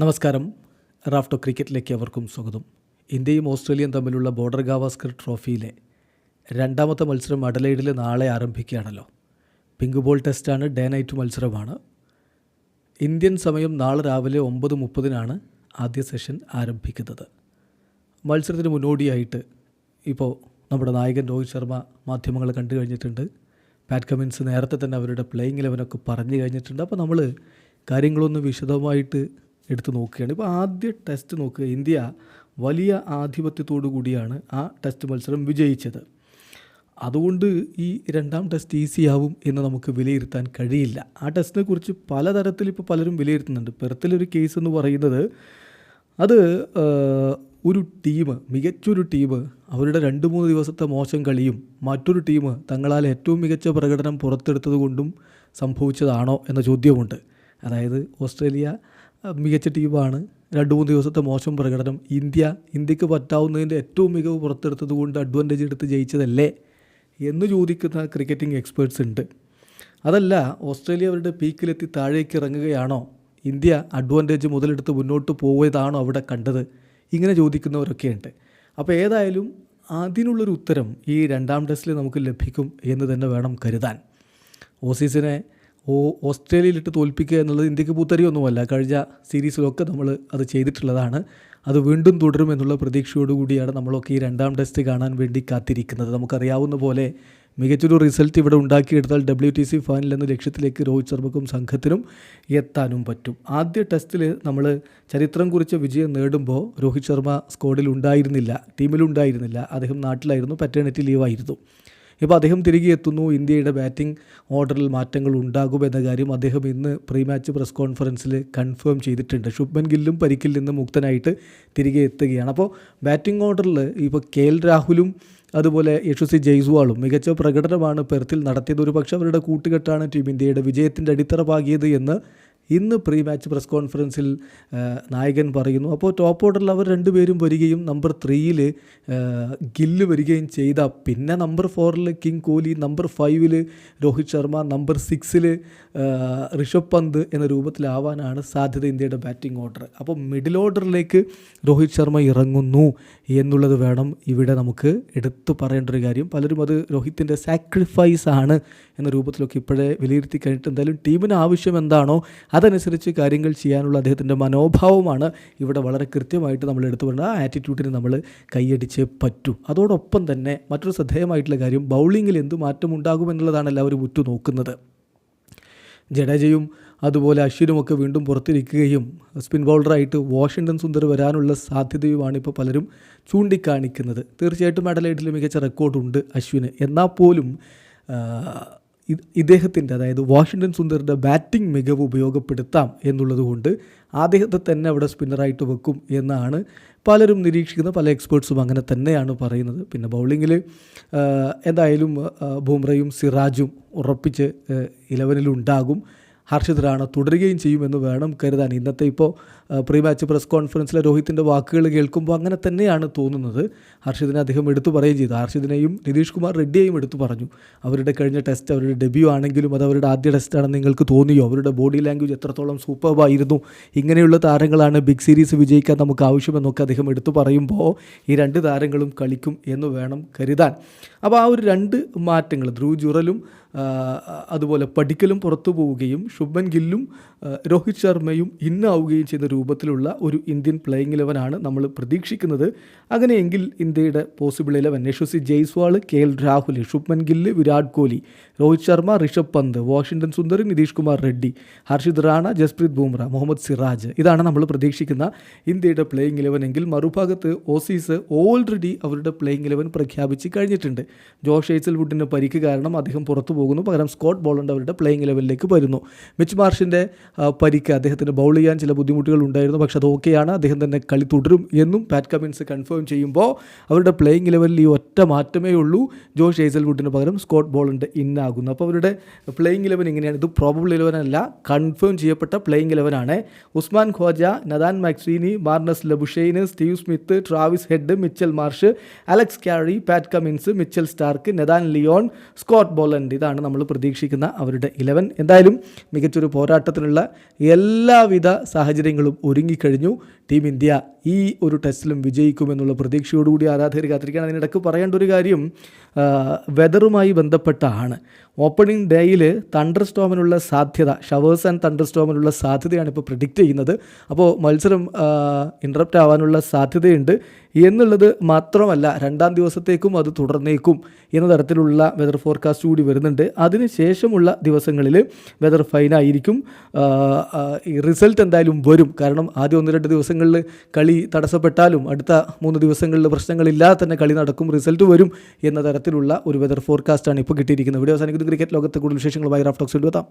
നമസ്കാരം. റാഫ്റ്റോ ക്രിക്കറ്റിലേക്ക് അവർക്കും സ്വാഗതം. ഇന്ത്യയും ഓസ്ട്രേലിയയും തമ്മിലുള്ള ബോർഡർ ഗാവാസ്കർ ട്രോഫിയിലെ രണ്ടാമത്തെ മത്സരം അഡലൈഡിൽ നാളെ ആരംഭിക്കുകയാണല്ലോ. പിങ്ക് ബോൾ ടെസ്റ്റാണ് ഡേ നൈറ്റ് മത്സരമാണ്. ഇന്ത്യൻ സമയം നാളെ രാവിലെ ഒമ്പത് മുപ്പതിനാണ് ആദ്യ സെഷൻ ആരംഭിക്കുന്നത്. മത്സരത്തിന് മുന്നോടിയായിട്ട് ഇപ്പോൾ നമ്മുടെ നായകൻ രോഹിത് ശർമ്മ മാധ്യമങ്ങൾ കണ്ടു കഴിഞ്ഞിട്ടുണ്ട്. പാറ്റ് കമിൻസ് നേരത്തെ തന്നെ അവരുടെ പ്ലേയിങ് ലെവനൊക്കെ പറഞ്ഞു കഴിഞ്ഞിട്ടുണ്ട്. അപ്പോൾ നമ്മൾ കാര്യങ്ങളൊന്ന് വിശദമായിട്ട് എടുത്ത് നോക്കുകയാണ്. ഇപ്പോൾ ആദ്യ ടെസ്റ്റ് നോക്കുക. ഇന്ത്യ വലിയ ആധിപത്യത്തോടു കൂടിയാണ് ആ ടെസ്റ്റ് മത്സരം വിജയിച്ചത്. അതുകൊണ്ട് ഈ രണ്ടാം ടെസ്റ്റ് ഈസിയാവും എന്ന് നമുക്ക് വിലയിരുത്താൻ കഴിയില്ല. ആ ടെസ്റ്റിനെ കുറിച്ച് പലതരത്തിൽ ഇപ്പോൾ പലരും വിലയിരുത്തുന്നുണ്ട്. പെർത്തിലൊരു കേസ് എന്ന് പറയുന്നത് അത് ഒരു ടീം മികച്ചൊരു ടീം അവരുടെ രണ്ട് മൂന്ന് ദിവസത്തെ മോശം കളിയും മറ്റൊരു ടീം തങ്ങളാൽ ഏറ്റവും മികച്ച പ്രകടനം പുറത്തെടുത്തത് കൊണ്ടും സംഭവിച്ചതാണോ എന്ന ചോദ്യമുണ്ട് അതായത് ഓസ്ട്രേലിയ മികച്ച ടീമാണ്. രണ്ട് മൂന്ന് ദിവസത്തെ മോശം പ്രകടനം. ഇന്ത്യ ഇന്ത്യയ്ക്ക് പറ്റാവുന്നതിന്റെ ഏറ്റവും മികവ് പുറത്തെടുത്തത് കൊണ്ട് അഡ്വാന്റേജ് എടുത്ത് ജയിച്ചതല്ലേ എന്ന് ചോദിക്കുന്ന ക്രിക്കറ്റിംഗ് എക്സ്പേർട്സ് ഉണ്ട്. അതല്ല ഓസ്ട്രേലിയ അവരുടെ പീക്കിലെത്തി താഴേക്ക് ഇറങ്ങുകയാണോ? ഇന്ത്യ അഡ്വാന്റേജ് മുതലെടുത്ത് മുന്നോട്ട് പോയതാണോ അവിടെ കണ്ടത്? ഇങ്ങനെ ചോദിക്കുന്നവരൊക്കെയുണ്ട് അപ്പോൾ ഏതായാലും അതിനുള്ളൊരു ഉത്തരം ഈ രണ്ടാം ടെസ്റ്റിൽ നമുക്ക് ലഭിക്കും എന്ന് തന്നെ വേണം കരുതാൻ. ഓസീസിനെ ഓ ഓസ്ട്രേലിയയിലിട്ട് തോൽപ്പിക്കുക എന്നുള്ളത് ഇന്ത്യയ്ക്ക് പൂത്തരിയൊന്നുമല്ല. കഴിഞ്ഞ സീരീസിലൊക്കെ നമ്മൾ അത് ചെയ്തിട്ടുള്ളതാണ്. അത് വീണ്ടും തുടരുമെന്നുള്ള പ്രതീക്ഷയോടുകൂടിയാണ് നമ്മളൊക്കെ ഈ രണ്ടാം ടെസ്റ്റ് കാണാൻ വേണ്ടി കാത്തിരിക്കുന്നത്. നമുക്കറിയാവുന്ന പോലെ മികച്ചൊരു റിസൾട്ട് ഇവിടെ ഉണ്ടാക്കിയെടുത്താൽ ഡബ്ല്യു ടി സി ഫൈനൽ എന്ന ലക്ഷ്യത്തിലേക്ക് രോഹിത് ശർമ്മക്കും സംഘത്തിനും എത്താനും പറ്റും. ആദ്യ ടെസ്റ്റിൽ നമ്മൾ ചരിത്രം കുറിച്ച വിജയം നേടുമ്പോൾ രോഹിത് ശർമ്മ സ്ക്വാഡിൽ ഉണ്ടായിരുന്നില്ല ടീമിലുണ്ടായിരുന്നില്ല അദ്ദേഹം നാട്ടിലായിരുന്നു പറ്റേണിറ്റി ലീവായിരുന്നു ഇപ്പോൾ അദ്ദേഹം തിരികെ എത്തുന്നു. ഇന്ത്യയുടെ ബാറ്റിംഗ് ഓർഡറിൽ മാറ്റങ്ങൾ ഉണ്ടാകും എന്ന കാര്യം അദ്ദേഹം ഇന്ന് പ്രീ മാച്ച് പ്രസ് കോൺഫറൻസിൽ കൺഫേം ചെയ്തിട്ടുണ്ട്. ശുഭൻ ഗില്ലും പരിക്കിൽ നിന്ന് മുക്തനായിട്ട് തിരികെ എത്തുകയാണ്. അപ്പോൾ ബാറ്റിംഗ് ഓർഡറിൽ ഇപ്പോൾ കെ എൽ രാഹുലും അതുപോലെ യശസ്വി ജയ്സ്വാളും മികച്ച പ്രകടനമാണ് പെർത്തിൽ നടത്തിയത്. ഒരു പക്ഷേ അവരുടെ കൂട്ടുകെട്ടാണ് ടീം ഇന്ത്യയുടെ വിജയത്തിന്റെ അടിത്തറ പാകിയത് എന്ന് ഇന്ന് പ്രീ മാച്ച് പ്രസ് കോൺഫറൻസിൽ നായകൻ പറയുന്നു അപ്പോൾ ടോപ്പ് ഓർഡറിൽ അവർ രണ്ടുപേരും വരികയും നമ്പർ ത്രീയിൽ ഗില്ല് വരികയും ചെയ്ത പിന്നെ നമ്പർ ഫോറിൽ കിങ് കോഹ്ലി നമ്പർ ഫൈവിൽ രോഹിത് ശർമ്മ നമ്പർ സിക്സിൽ ഋഷഭ് പന്ത് എന്ന രൂപത്തിലാവാനാണ് സാധ്യത ഇന്ത്യയുടെ ബാറ്റിംഗ് ഓർഡർ അപ്പോൾ മിഡിൽ ഓർഡറിലേക്ക് രോഹിത് ശർമ്മ ഇറങ്ങുന്നു എന്നുള്ളത് വേണം ഇവിടെ നമുക്ക് എടുത്തു പറയേണ്ട ഒരു കാര്യം. പലരും അത് രോഹിത്തിന്റെ സാക്രിഫൈസ് ആണ് എന്ന രൂപത്തിലൊക്കെ ഇപ്പോഴേ വിലയിരുത്തി കഴിഞ്ഞിട്ട് എന്തായാലും ടീമിന് ആവശ്യം എന്താണോ അതനുസരിച്ച് കാര്യങ്ങൾ ചെയ്യാനുള്ള അദ്ദേഹത്തിന്റെ മനോഭാവമാണ് ഇവിടെ വളരെ കൃത്യമായിട്ട് നമ്മൾ എടുത്തു പറഞ്ഞ ആ ആറ്റിറ്റ്യൂഡിന് നമ്മൾ കൈയടിച്ച് പറ്റൂ. അതോടൊപ്പം തന്നെ മറ്റൊരു ശ്രദ്ധേയമായിട്ടുള്ള കാര്യം ബൗളിങ്ങിൽ എന്ത് മാറ്റം ഉണ്ടാകുമെന്നുള്ളതാണ് എല്ലാവരും ഉറ്റുനോക്കുന്നത്. ജഡേജയും അതുപോലെ അശ്വിനുമൊക്കെ വീണ്ടും പുറത്തിരിക്കുകയും സ്പിൻ ബൗളറായിട്ട് വാഷിങ്ടൺ സുന്ദർ വരാനുള്ള സാധ്യതയുമാണ് ഇപ്പോൾ പലരും ചൂണ്ടിക്കാണിക്കുന്നത്. തീർച്ചയായിട്ടും അഡലൈഡിൽ മികച്ച റെക്കോർഡുണ്ട് അശ്വിന്. എന്നാൽ പോലും ഇദ്ദേഹത്തിന്റെ അതായത് വാഷിങ്ടൺ സുന്ദറിന്റെ ബാറ്റിംഗ് മികവ് ഉപയോഗപ്പെടുത്താം എന്നുള്ളതുകൊണ്ട് അദ്ദേഹത്തെ തന്നെ അവിടെ സ്പിന്നറായിട്ട് വെക്കും എന്നാണ് പലരും നിരീക്ഷിക്കുന്ന പല എക്സ്പേർട്സും അങ്ങനെ തന്നെയാണ് പറയുന്നത്. പിന്നെ ബൗളിങ്ങിൽ എന്തായാലും ബുംറയും സിറാജും ഉറപ്പിച്ച് ഇലവനിലുണ്ടാകും. ഹർഷിത് റാണ തുടരുകയും ചെയ്യുമെന്ന് വേണം കരുതാൻ. ഇന്നത്തെ ഇപ്പോൾ പ്രീ മാച്ച് പ്രസ് കോൺഫറൻസിലെ രോഹിത്തിന്റെ വാക്കുകൾ കേൾക്കുമ്പോൾ അങ്ങനെ തന്നെയാണ് തോന്നുന്നത്. ഹർഷിതിനെ അദ്ദേഹം എടുത്തു പറയുകയും ചെയ്തു. ഹർഷിതിനെയും നിതീഷ് കുമാർ റെഡ്ഡിയെയും എടുത്തു പറഞ്ഞു. അവരുടെ കഴിഞ്ഞ ടെസ്റ്റ് അവരുടെ ഡെബ്യൂ ആണെങ്കിലും അത് അവരുടെ ആദ്യ ടെസ്റ്റാണെന്ന് നിങ്ങൾക്ക് തോന്നിയോ? അവരുടെ ബോഡി ലാംഗ്വേജ് എത്രത്തോളം സൂപ്പർബായിരുന്നു ഇങ്ങനെയുള്ള താരങ്ങളാണ് ബിഗ് സീരീസ് വിജയിക്കാൻ നമുക്ക് ആവശ്യമെന്നൊക്കെ അദ്ദേഹം എടുത്തു പറയുമ്പോൾ ഈ രണ്ട് താരങ്ങളും കളിക്കും എന്ന് വേണം കരുതാൻ. അപ്പോൾ ആ ഒരു രണ്ട് മാറ്റങ്ങൾ ധ്രുവ് ജുറലും അതുപോലെ പഠിക്കലും പുറത്തു പോവുകയും ശുഭൻ ഗില്ലും രോഹിത് ശർമ്മയും ഇന്നാവുകയും ചെയ്യുന്ന രൂപത്തിലുള്ള ഒരു ഇന്ത്യൻ പ്ലേയിങ് ഇലവനാണ് നമ്മൾ പ്രതീക്ഷിക്കുന്നത്. അങ്ങനെയെങ്കിൽ ഇന്ത്യയുടെ possible eleven Yashasvi Jaiswal K L Rahul Shubman Gill Virat Kohli Rohit Sharma Rishabh Pant Washington Sundar Nitish Kumar Reddy Harshit Rana Jasprit Bumrah Mohammed Siraj. ഇതാണ് നമ്മൾ പ്രതീക്ഷിക്കുന്ന ഇന്ത്യയുടെ പ്ലേയിങ് ഇലവൻ എങ്കിൽ മറുഭാഗത്ത് ഓസീസ് ഓൾറെഡി അവരുടെ പ്ലേയിങ് ഇലവൻ പ്രഖ്യാപിച്ച് കഴിഞ്ഞിട്ടുണ്ട്. Josh ഏസൽവുഡിന്റെ പരിക്ക് കാരണം അദ്ദേഹം പുറത്തു പോകുന്നു. പകരം സ്കോട്ട് ബോളണ്ട് അവരുടെ പ്ലേയിങ് ഇലവനിലേക്ക് വരുന്നു. മിച്ച് മാർഷിന്റെ പരിക്ക് അദ്ദേഹത്തിന് ബൗൾ ചെയ്യാൻ ചില ബുദ്ധിമുട്ടുകൾ ഉണ്ടായിരുന്നു. പക്ഷെ അത് ഓക്കെയാണ്. അദ്ദേഹം തന്നെ കളി തുടരും എന്നും പാറ്റ് കമിൻസ് കൺഫേം ചെയ്യുമ്പോൾ അവരുടെ പ്ലേയിങ് ലെവലിൽ ഈ ഒറ്റ മാറ്റമേ ഉള്ളൂ. ജോഷ് ഏസൽവുഡിന് പകരം സ്കോട്ട് ബോളിന്റെ ഇന്നാകുന്നു അപ്പോൾ അവരുടെ പ്ലേയിങ് ഇലവൻ ഇങ്ങനെയാണ്. ഇത് പ്രോബബിൾ ഇലവൻ അല്ല. കൺഫേം ചെയ്യപ്പെട്ട playing ഇലവനാണ് Usman Khawaja Nathan McSweeney Marnus Labuschagne Steve Smith Travis Head Mitchell Marsh Alex Carey Pat Cummins Mitchell Starc Nathan Lyon Scott Boland ഇതാണ് നമ്മൾ പ്രതീക്ഷിക്കുന്ന അവരുടെ ഇലവൻ എന്തായാലും മികച്ചൊരു പോരാട്ടത്തിനുള്ള എല്ലാവിധ സാഹചര്യങ്ങളും ഒരുങ്ങിക്കഴിഞ്ഞു. ടീം ഇന്ത്യ ഈ ഒരു ടെസ്റ്റിലും വിജയിക്കുമെന്നുള്ള പ്രതീക്ഷയോടുകൂടി ആരാധകർ കാത്തിരിക്കുകയാണ്. അതിനിടയ്ക്ക് പറയേണ്ട ഒരു കാര്യം വെതറുമായി ബന്ധപ്പെട്ടാണ്. ഓപ്പണിംഗ് ഡേയിൽ തണ്ടർ സ്റ്റോമിനുള്ള സാധ്യത ഷവേഴ്സ് ആൻഡ് തണ്ടർ സ്റ്റോമിനുള്ള സാധ്യതയാണ് ഇപ്പോൾ പ്രിഡിക്റ്റ് ചെയ്യുന്നത്. അപ്പോൾ മത്സരം ഇൻട്രപ്റ്റ് ആവാനുള്ള സാധ്യതയുണ്ട്. എന്നുള്ളത് മാത്രമല്ല രണ്ടാം ദിവസത്തേക്കും അത് തുടർന്നേക്കും എന്ന തരത്തിലുള്ള വെതർ ഫോർകാസ്റ്റ് കൂടി വരുന്നുണ്ട്. അതിന് ശേഷമുള്ള ദിവസങ്ങളിൽ വെതർ ഫൈനായിരിക്കും റിസൾട്ട് എന്തായാലും വരും. കാരണം ആദ്യം ഒന്ന് രണ്ട് ദിവസങ്ങളിൽ കളി തടസ്സപ്പെട്ടാലും അടുത്ത മൂന്ന് ദിവസങ്ങളിൽ പ്രശ്നങ്ങളില്ലാതെ തന്നെ കളി നടക്കും റിസൾട്ട് വരും എന്ന തരത്തിലുള്ള ഒരു വെതർ ഫോർകാസ്റ്റാണ് ഇപ്പോൾ കിട്ടിയിരിക്കുന്നത്. വീഡിയോ അവസാനിക്കുന്ന. ക്രിക്കറ്റ് ലോകത്തെ കൂടുതൽ വിശേഷങ്ങളുമായി റാഫ്റ്റോക്സ് എത്താം.